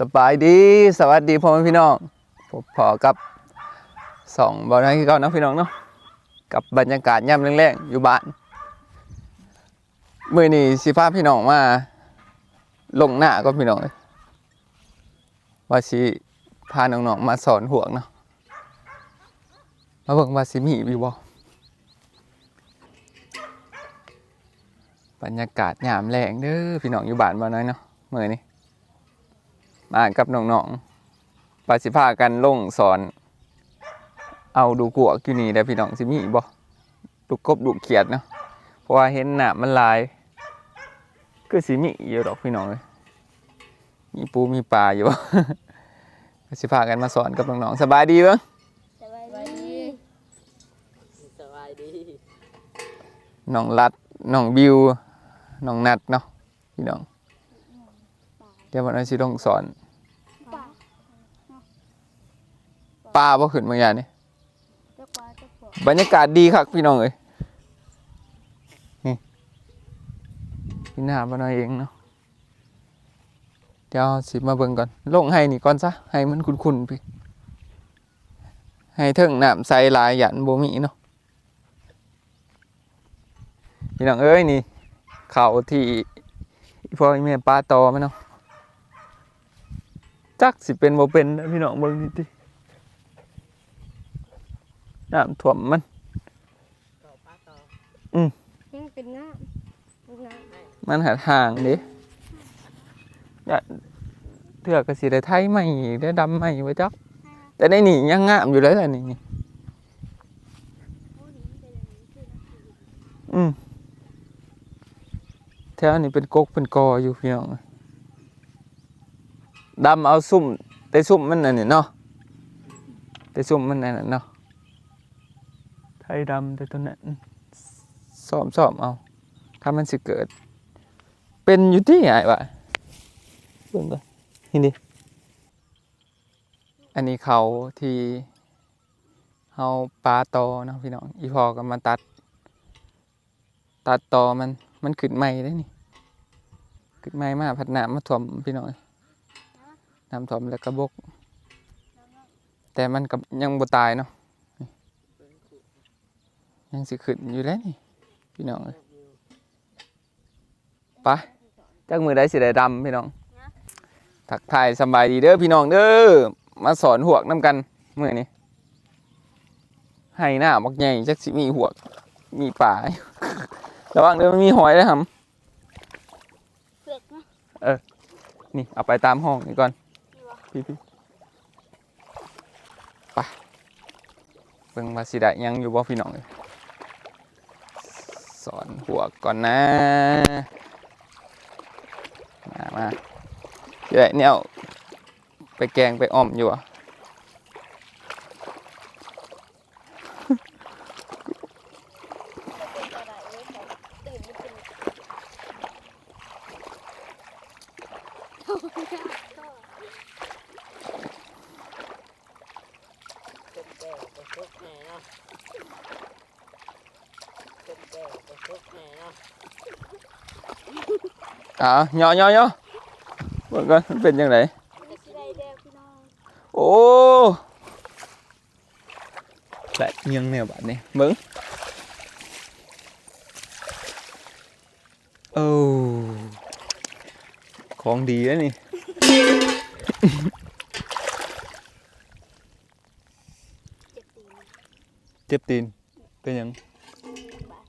สบายดีสวัสดีพ่อแม่พี่น้องผมพอกับสองบอลนักที่เก่านะพี่น้องเนาะกับบรรยากาศย่ำแรงๆอยู่บ้านเมื่อนี้สิพาพี่น้องมาลงหน้าก็พี่น้องเลยว่าสิพาน้องๆมาสอนห่วงเนาะมาเบิ่งว่าสิมีวิวบ่บรรยากาศยามแรงเด้อพี่น้องอยู่บ้านบ่น้อยเนาะเมื้อนี้ มากับน้องๆปาสิพากันลงสอน เอาดูกัวกอยู่นี่ได้อพี่น้องสิมีบ่ดูกบดูเขียดเนาะเพราะว่าเห็นหนามันหลายก็สิมีอยู่ดอกพี่น้องเลยมีปูมีปลาอยู่ปาสิพากันมาสอนกับน้องๆสบายดีเบ้งสบายดีสบายดีน้องรัดน้องบิวน้องนัดเนาะพี่น้องเดี๋ยววันนี้สิลงสอนป่าปลาบ่ขึ้นบางอย่างนี่เจ้าปลาเจ้าปลาบรรยากาศดีครับพี่น้องเอ้ยนี่พี่หน้าบ้านเราเองเนาะเดี๋ยวสิมาเบิ่งก่อนลงให้นี่ก่อนซะให้มันคุ้นๆพี่ให้เถิงน้ำใสหลายหยันบ่มีเนาะพี่น้องเอ้ยนี่เขาที่อีพ่ออีแม่ป้าตอไหมเนาะ จักสิเป็นบ่เป็นนะพี่น้องเบิ่งนี่ติน้ำท่วมมันต่อป้าต่อยังเป็นน้ำเป็นน้มันหาทางดิอย่าเถือกกสิได้ไทยใหม่ได้ดำใหม่ไว้จักแต่ในนี่ยังงามอยู่เลยแหละนี่นี่อืมแถวนี้เป็นกกเป็นกออยู่พี่น้อง ดำเอาซุ่มแต่ซุ่มมันนั่นนี่เนาะแต่ซุ่มมันนั่นเนาะไทยดำแต่ตัวนั้นซ้อมซ้อมเอาถ้ามันสิเกิด เป็นอยู่ที่ไหนวะเบิ่งก่อนนี่ดิอันนี้เขาที่เฮาปลาตอเนาะพี่น้องอีพอก็มาตัด ตัดตอมันมันขึ้นใหม่ได้นี่ขึ้นใหม่มาพัดน้ำมาถ่วมพี่น้อง น้ำถ่วมแล้วก็บก แต่มันกับยังบ่ตายเนาะนี่ยังสิขึ้นอยู่แล้วนี่พี่น้องเอ้ยไปจักมือได้สิได้ดำพี่น้องทักทายสำบายดีเด้อพี่น้องเด้อมาสอนหวกน้ำกันมือนี้ให้หน้าบักใหญ่จักสิมีหวก มีป่าระวังเด้อมันมีหอยนะครับำเปลือกนะนี่เอาไปตามห้องนี่ก่อน พี่พี่ไปเบิ่งมาสิได้ยังอยู่บ่พี่น้องเลยสอนหัวก่อนนะ มามาสิได้เนี่ยเอาไปแกงไปอ้อมอยู่อะ เป็นแก้วประสบแม่เนาะเป็นแก้วประสบแม่เนาะ อ่าย่อย่อย่อเบิ่งก่อนมันเป็นยังไงจะสิได้เด้อพี่น้องโอ้และยังเนี่ยบัดนี้เบิ่งโอ้ของดีแล้วนี่ เจ็บตีนเจ็บตีนเป็นหยังบาด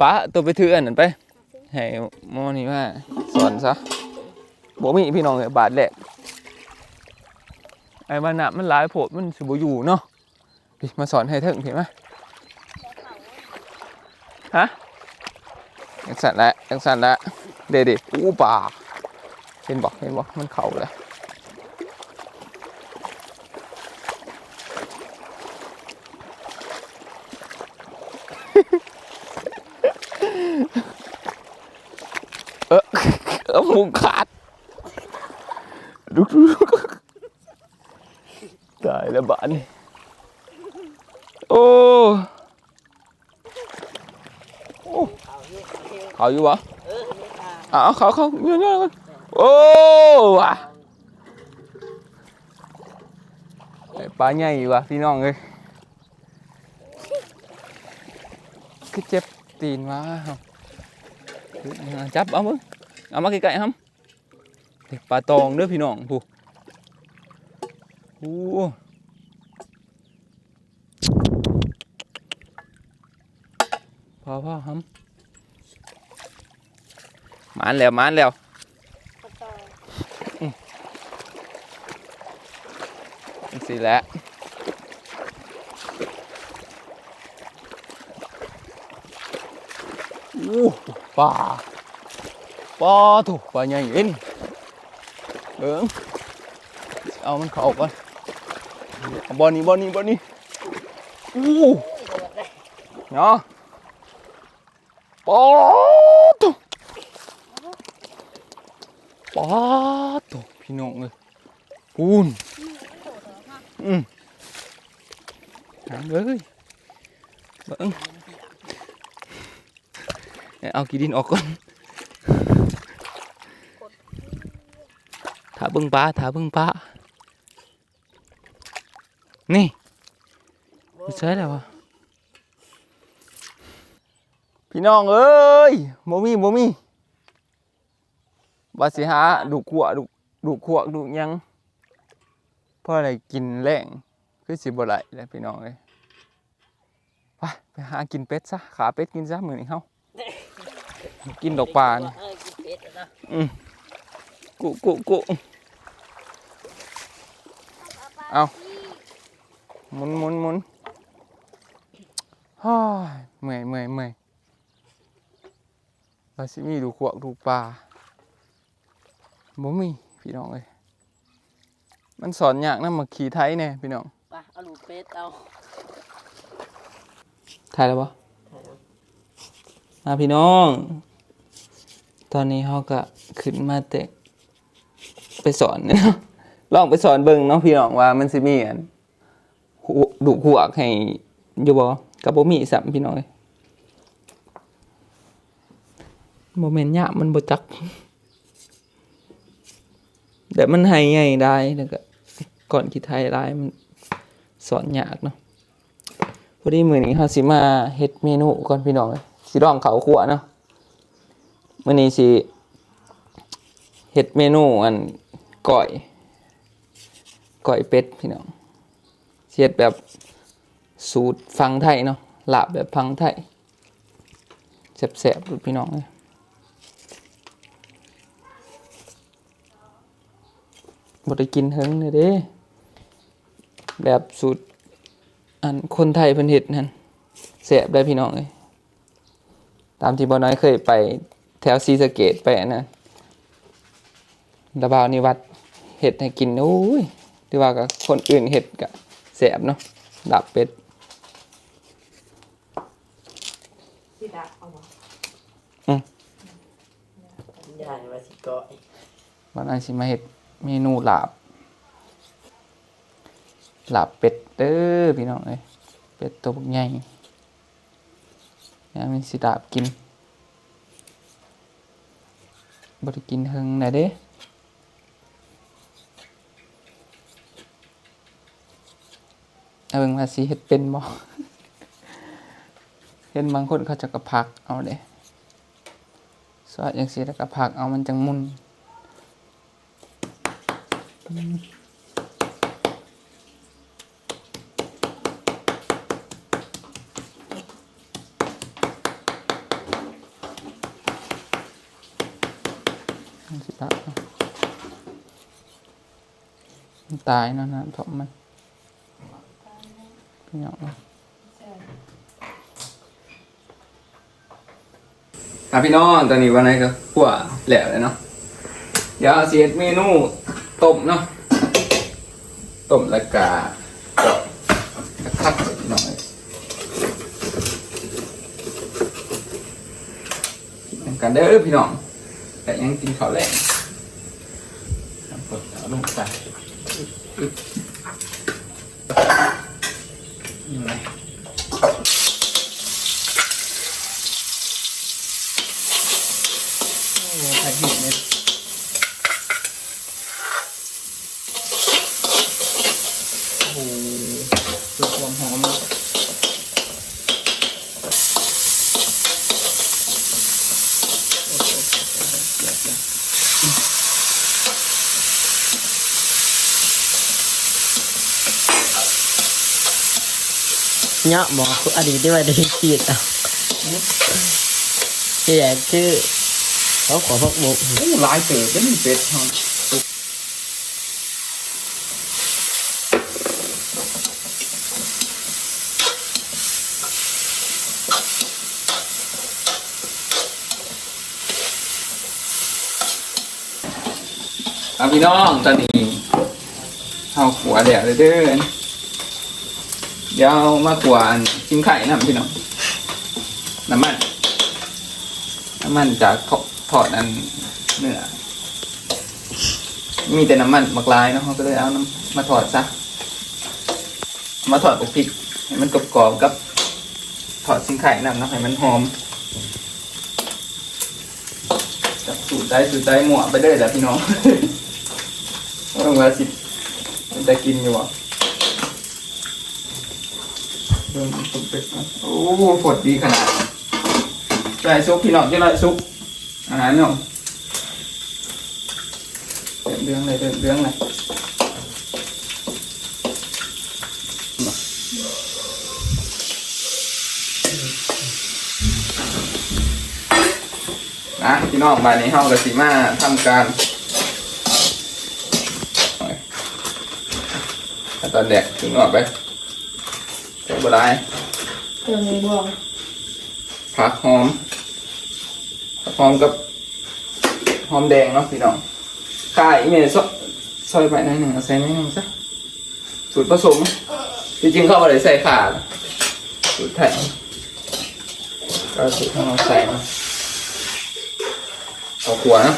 ป้าตัวไปถืออันนั้นไป ให้หมอนี่ว่าสอนซะบ่มีพี่น้องเลยบาทแหละไอ้บ้านน่ะมันหลายโผดมันสิบ่อยู่เนาะพี่มาสอนให้เถิงเห็นไหมฮะจังสั่นละจังสั่นละเด็ดๆอู้ป่าเห็นบอกเห็นบอกมันเข่าเลย เออมุงขาดดูดตายแล้วบ้านโอ้เขาอยู่วะเอาเขาเขาเงี้ยเงี้ยโอ้วะปลาใหญ่วะพี่น้องเลยคือเจ็บตีนวะ จับเอามึงเอามาใกล้ๆครับปลาตองเด้อพี่น้องผู้โอ้พอพอครับหมานแล้วหมานแล้วปลาตองสิแหละ อ้ปลาปลาถูกปลาใหญ่เอ็นเบิ้งเอามันเข้าก่อนเอาบอลนี้บอลนี้บอลนี้อู้เนาะปลาถูกปลาถูกพี่น้องเลยปูนนี่มันโดดเหรอฮะอืมหางเลยเบิ้ง เอากีดินออกก่อนถาเบิ้งปลาถาเบิ้งปลานี่ใช่แล้ววะพี่น้องเอ้ยโมมี่โมมี่บาสิหาดูขวดูดูขวดูยังเพราะอะไรกินแรงคือสิบ่ไหลแล้วพี่น้องเอ้ยไปไปหากินเป็ดซะขาเป็ดกินซะมือนี้เฮา กินดอกปลานี่เออกินเป็ดนะกุกุกุเอาหมุนหมุนหมุนฮ่ายเมื่อยเมื่อยเมื่อยว่าสิมีดูขวกดูปลาบ่มีพี่น้องเอ้ยมันสอนยากนำมาขี่ไทยแน่พี่น้องไปเอาลูกเป็ดเอาถ่ายแล้วปะมาพี่น้องต อนนี้เขาก็ขึ้นมาเตะไปสอนเนาะลองไปสอนเบิ่งเนาะพี่น้องว่ามันสิมีอันหูดุหัวกให้อยู่บ่กับบ่มีสัมพี่น้อยบ่แม่นยากมันบ่จักแต่มันให้ใหญ่ได้แล้วก็ก่อนคิดไทยได้มันสอนยากเนาะพอดีมื้อนี้เฮาสิมาเฮ็ดเมนูก่อนพี่น้องเอ้ยสิลองเขาขัวเนาะ มื้อนี้สิเฮ็ดเมนูอันก้อยก้อยเป็ดพี่น้องสิเฮ็ดแบบสูตรฟังไทยเนาะหลาบแบบฟังไทยแซ่บๆดูพี่น้องเอ้ยบ่ได้กินเฮิงเลยเด้ แบบสูตรอันคนไทยเพิ่นเฮ็ดนั่นแซ่บได้พี่น้องเอ้ยตามที่บ่น้อยเคยไป ถวศรีสะเกษไปอันนั้นระบาวนิวัดเฮ็ดให้กินโอ้ยหรือว่ากับคนอื่นเฮ็ดก็แซ่บเนาะดับเป็ดสิดาเอาบ่อืมยายว่าสิก้อยบ่น้อยสิมาเฮ็ดเมนูลาบลาบเป็ดเด้อพี่น้องเอ้ยเป็ดตัวบักใหญ่ยามมีสิดาบกิน บริกินเฮงไหนเด้เอาเบิ่งว่าสิเฮ็ดเป็นบ่เห็นบางคนเขาจะกระพักเอาเด้สวัสดจังซี่แล้วก็พักเอามันจังมุนอืมมันสิตัดเนาะมัน ตายนะน้ำท่วมมันพี่น้องเนาะครับพี่น้องตอนนี้วันไหนก็ขั่วแหลวเลยเนาะเดี๋ยวเสียดเมนูต้มเนาะต้มล้วก็ก็คัดหน่อยกินกันเด้อพี่น้องแต่ยังกินข้าวแรง it's เนาะบอกอดีตที่ว่าได้ขีดเอาเฮียชื่อเขาขอพักบุกโอ้หลายเต๋อเป็นเป็ดฮะเอาพี่น้องตอนนี้เอาขัวเดี๋ยวเด้อ เดี๋ยวมาขวอันชิ้นไข่น้ำพี่น้องน้ำมัน น้ำมันจากทอทอดอันเนื้อมีแต่น้ำมันมักลายเนาะเขาก็เลยเอาน้ำมาถอดซะมาถอดกับพริกให้มันกรอบๆกับถอดชิ้นไข่น้ำเนาะให้มันหอมจับสูตรได้สูตรได้หมวไปเลยแหละพี่น้องต้องมาสิจะกินอยู่อะ เริ่มตุกเป็ดโอ้ฝดดีขนาดใส่ซุปพี่น้องจะไรซุปอาหารเนาะเรื่องอะไรเรื่องเรื่อะไรนะพี่น้องบานนี้เฮากับสีมาทำการตอนแดกถึงออกไป บได้เครื่องในบวงผักหอมผักหอมกับหอมแดงเนาะพี่น้องข่าอีเมลซอยซอยไปหน่อยหนึ่งเอาใส่หน่อยหนึ่งซะสูตรผสมจริงๆเข้าเอาไปใส่ข่าสูตรไทยก็สูตรของเราใส่มาเอาขวนะ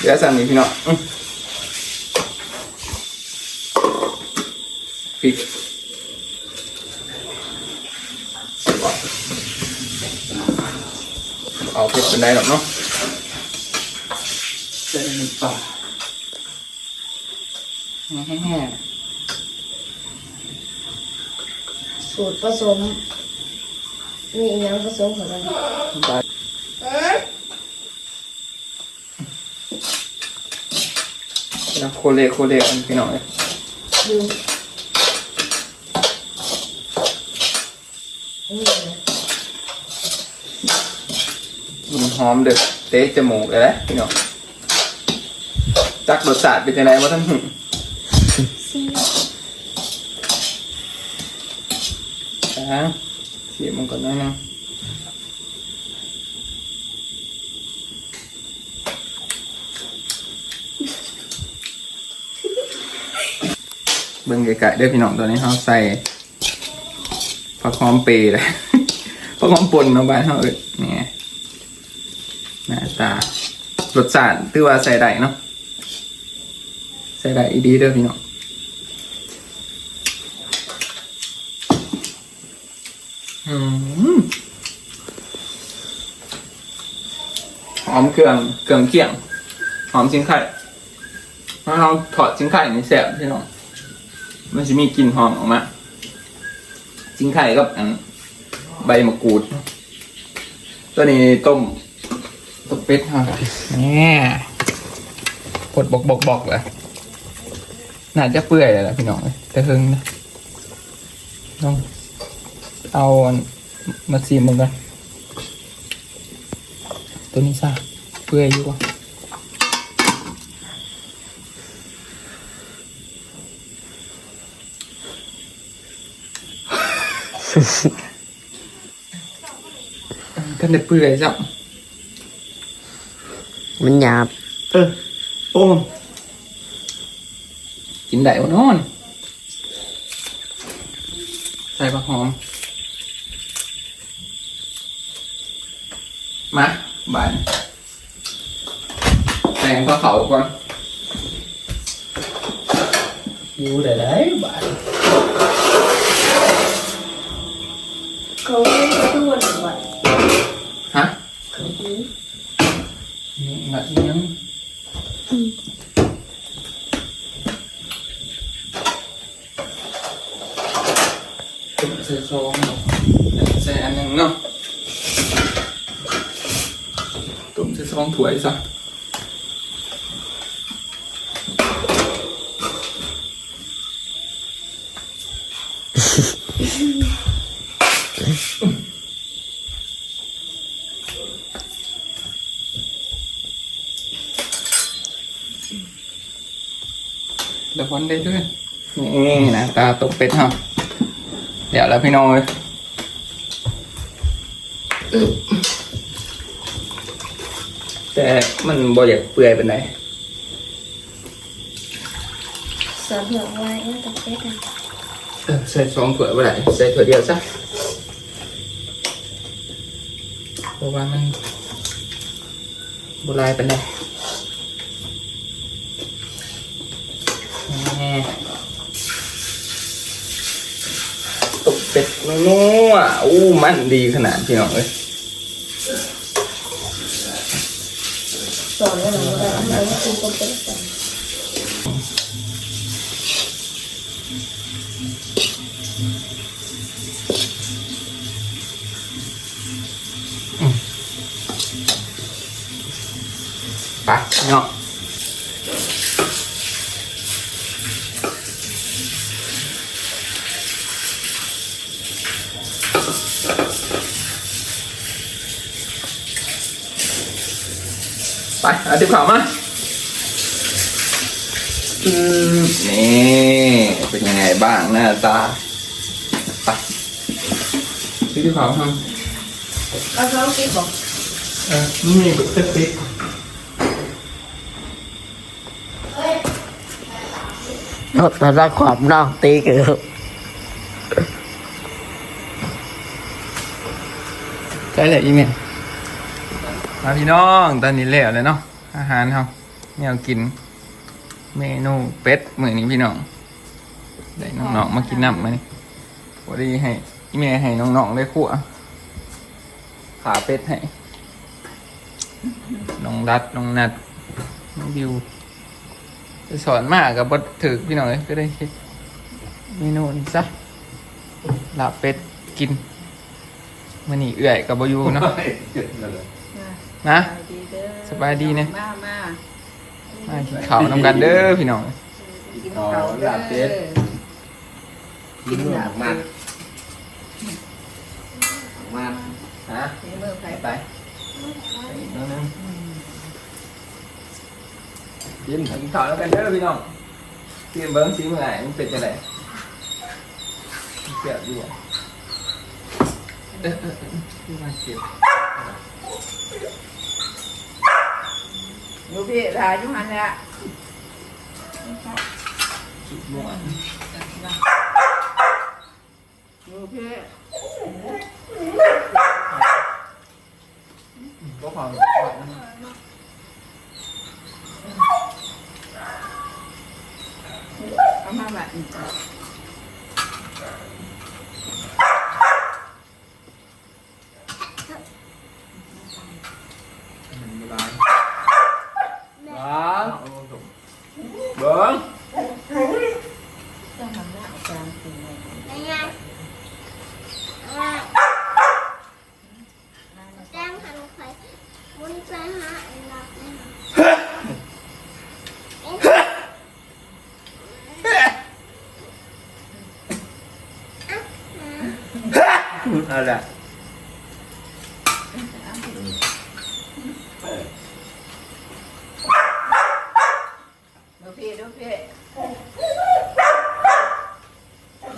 เดี๋ยวสั่งนี้พี่น้องพริก เอาเผ็ดเป็นได้หรอกเนาะเส้นน้ำปลาแห้งสูตรผสม มีอีกอย่างผสมของมันๆน้ำปลาแล้วโคเลโคเลกันพี่น้องเลยดูนี่นะ มันหอมเด็ดเตะจมูกเลยนะพี่น้องจักรสชาติเป็นยังไงวะท่านหึซีอ่าเสียมันก่อนนะนะเบิ่งไก่ๆเด้อพี่น้องตอนนี้เขาใส่ผักหอมเปรย์เลยผักหอมป่นเนาะบ้านเขาเอ้ยนี่ไงหน้า ตารสชาติถือว่าใส่ได้เนาะใส่ได้ดีเด้อพี่น้องหอมเครื่องเครื่องเคียง หอมชิ้นไข่ถ้าเราถอดชิ้นไข่นี่แซ่บพี่น้องมันจะมีกลิ่นหอมออกมาจิ้งไข่กับใบมะกรูด ตัวนี้ต้ม ต้มเป็ดฮะนี่กดบอกบอกบอกเลยน่าจะเปื่อยเลยแหละพี่น้องเลยแต่เฮิงนะต้องเอาอันมาซีมมันกันตัวนี้ซ่าเปื่อยอยู่วะกันได้เปื่อยจับ มันหยาบ เออโอ้มกินได้วะนอนใส่ผักหอม มาบานแต่งข้าวเขาก่อนอยู่ได้ได้บ้าน เขาไม่ได้ตัวหนึ่งวัน ฮะ เขาดี นี่มาอีกยังตุ่มใส่ซองใส่อันหนึ่งเนาะตุ่มใส่ซองถ้วยซะ เดี๋ยวคนได้ด้วย นี่นะตาตกเป็ดเฮาเดี๋ยวแล้วพี่น้องเลยแต่มันบ่อยากเปื่อยเป็นไรสอนหัวไว้แล้วตัดเป็ดอะเออใส่สองถ้วยบ่ได้ใส่ถ้วยเดียวซะเพราะว่ามันโบราณเป็นไรแน่ตกเป็ด นัวอู้มันดีขนาดพี่น้องเอ้ยสอนว่าหนูว่าทำไมไม่กินต้มเป็ดกันไป ไปเอาติบข่าวมาอืมนี่เป็นยังไงบ้างหน้าตาไปติบข่าวทำเอาเขากินบอกเออนี่มีเซ็ตติ๊กรถตะขอบนอกตีเกือบใช่เลยอีเมล มาพี่น้องตอนนี้แล้วเลยเนาะอาหารเขาแนวกิน เมนูเป็ดมือนี้พี่น้องได้น้องๆมากินน้ำมานี่พอดีให้อีเมลให้น้องๆได้ขั่วขาเป็ดให้น้องรัดน้องนัดน้องบิวจะสอนมากกับบทถือพี่น้องเลยก็ได้คิดเมนูนี้ซะลาเป็ดกินมันนี่เอื่อยกับบอยูเนาะ นะ สบายดีนะ มามามากินข้าวนำกันเด้อพี่น้อง กินข้าวลาบเป็ดกินหนักมากมากฮะในมือไผไปอีกนิดนึงกินกินข้าวนำกันเด้อพี่น้องกินเบิ้งซิมไงมันเป็นยังไงเจ็บอยู่อะเออเออเออที่มาเจ็บอ พี่ทาอยู่หันแหละสุดม่นดูพี่ก็ความเอามาแบบนี้ ล้างเบิ้ง ต้องทำหน้าจานกินเลย ยังไงแจ้งหันไปมุนไปหาไอ้รักนะ เอาละดูพี่ดูพี่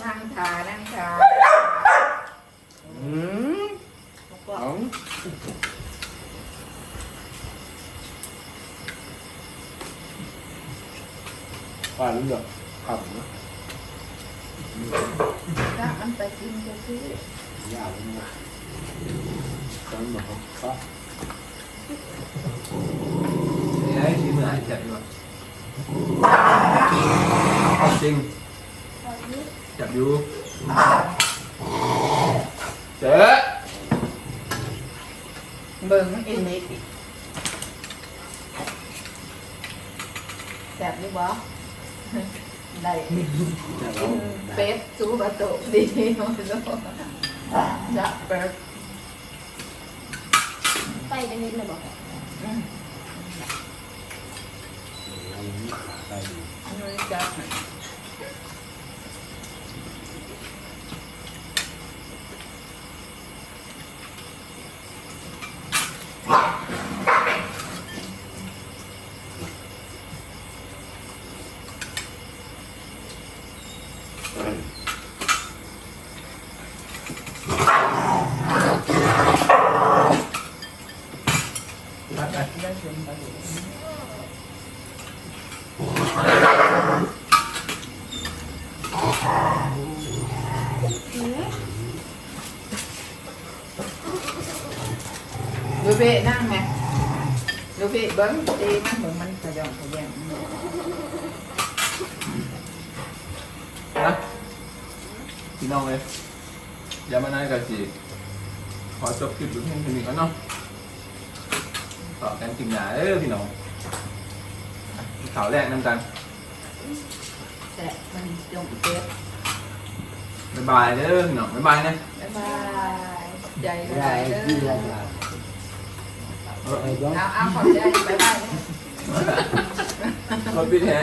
นั่งทานั่งทาอืมก็ว่ารู้เหรอครับถ้ามันไปกินก็คือยาวเลยนะตอนบอกเขานี่ไอ้ที่มือเจ็ บอยู่เอาจริงเจ็บอยู่เจ๊เบิ่งมันอินนี่ติแซ่บดีบ่ได้ กินเป็ดซูบะโตะดีหมดแล้วจะเป็ดไปจะนิดเลยบอกอืมอันนี้จะ ดูเบะนั่งไงดูเบะเบิ้งตีมันเหมือนมันขย่อนขย่อนนะพี่น้องเลยอย่ามานานกับจีขอจบคลิปดูเพียงเท่านี้ก่อนเนาะต่อกันกินหนาเด้อพี่น้องอะข่าวแรกน้ำกันแต่มันจงเจ็บบ๊ายบายเด้อพี่น้องบ๊ายบายนะ บ๊ายบาย ใจได้เด้ที่ละอบาทเออไปย้อน เอาเอาขอบใจบ๊ายบายรถพี่แท้